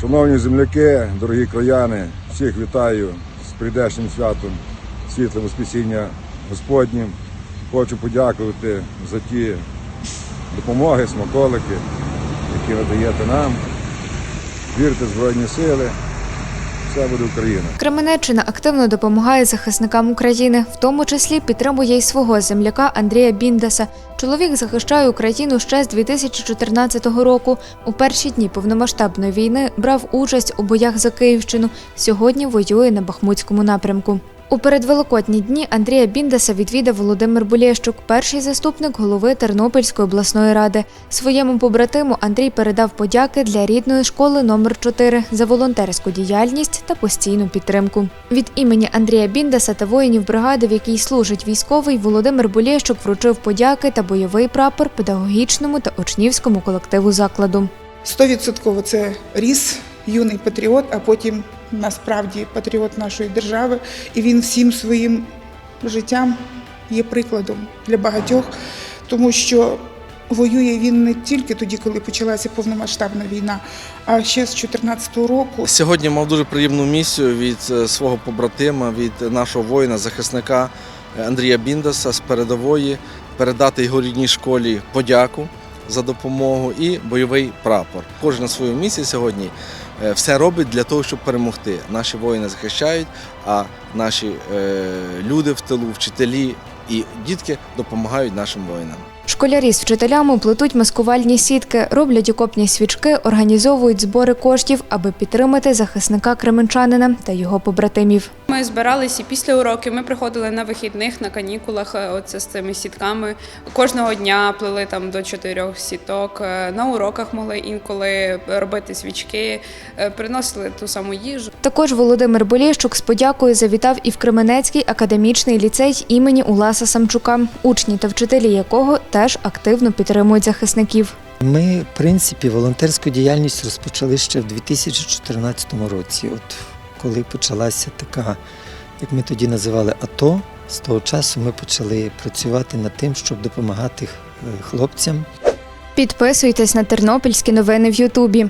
Шановні земляки, дорогі краяни, всіх вітаю з прийдешнім святом, світлим Воскресіння Господнім. Хочу подякувати за ті допомоги, смаколики, які ви даєте нам. Вірте в Збройні Сили. Все буде Україна. Кременеччина активно допомагає захисникам України, в тому числі підтримує й свого земляка Андрія Біндаса. Чоловік захищає Україну ще з 2014 року. У перші дні повномасштабної війни брав участь у боях за Київщину. Сьогодні воює на Бахмутському напрямку. У передвеликодні дні Андрія Біндаса відвідав Володимир Булєщук, перший заступник голови Тернопільської обласної ради. Своєму побратиму Андрій передав подяки для рідної школи номер 4 за волонтерську діяльність та постійну підтримку. Від імені Андрія Біндаса та воїнів бригади, в якій служить військовий, Володимир Булєщук вручив подяки та бойовий прапор педагогічному та учнівському колективу закладу. Стовідсотково це ріс, юний патріот, а потім насправді патріот нашої держави. І він всім своїм життям є прикладом для багатьох, тому що воює він не тільки тоді, коли почалася повномасштабна війна, а ще з 2014 року. Сьогодні мав дуже приємну місію від е, свого побратима, від нашого воїна, захисника е, Андрія Біндаса з передової передати його рідній школі подяку за допомогу і бойовий прапор. Кожен на своєму місці сьогодні е, все робить для того, щоб перемогти. Наші воїни захищають, а наші е, люди в тилу, вчителі і дітки допомагають нашим воїнам. Школярі з вчителями плетуть маскувальні сітки, роблять окопні свічки, організовують збори коштів, аби підтримати захисника кременчанина та його побратимів. Ми збиралися і після уроків. Ми приходили на вихідних, на канікулах. е, Оце з цими сітками. Кожного дня плели там до чотирьох сіток. Е, На уроках могли інколи робити свічки, е, приносили ту саму їжу. Також Володимир Болєщук з подякою завітав і в Кременецький академічний ліцей імені Уласа Самчука, учні та вчителі якого теж активно підтримують захисників. Ми, в принципі, волонтерську діяльність розпочали ще в 2014 році. От коли почалася така, як ми тоді називали АТО, з того часу ми почали працювати над тим, щоб допомагати е, хлопцям. Підписуйтесь на тернопільські новини в Ютубі.